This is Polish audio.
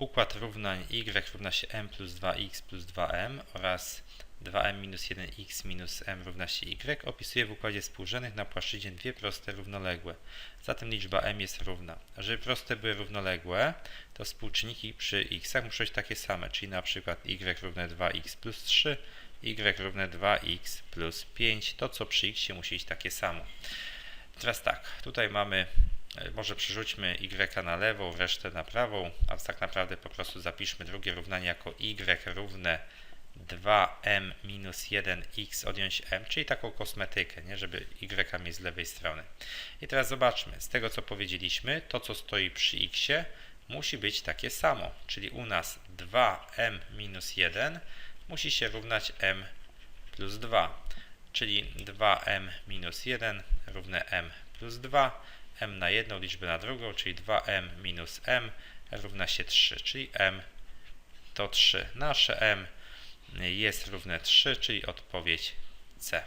układ równań y równa się m plus 2x plus 2m oraz 2m minus 1x minus m równa się y opisuje w układzie współrzędnych na płaszczyźnie dwie proste równoległe. Zatem liczba m jest równa. Żeby proste były równoległe, to współczynniki przy x muszą być takie same, czyli na przykład y równe 2x plus 3, y równe 2x plus 5. To co przy x musi być takie samo. Teraz tak, tutaj mamy, może przerzućmy y na lewą, resztę na prawą, a tak naprawdę po prostu zapiszmy drugie równanie jako y równe 2m minus 1x odjąć m, czyli taką kosmetykę, nie, żeby y mieć z lewej strony. I teraz zobaczmy, z tego co powiedzieliśmy, to co stoi przy x musi być takie samo, czyli u nas 2m minus 1 musi się równać m plus 2, czyli 2m minus 1 równe m plus 2, m na jedną liczbę na drugą, czyli 2m minus m równa się 3, czyli m to 3. Nasze m jest równe 3, czyli odpowiedź C.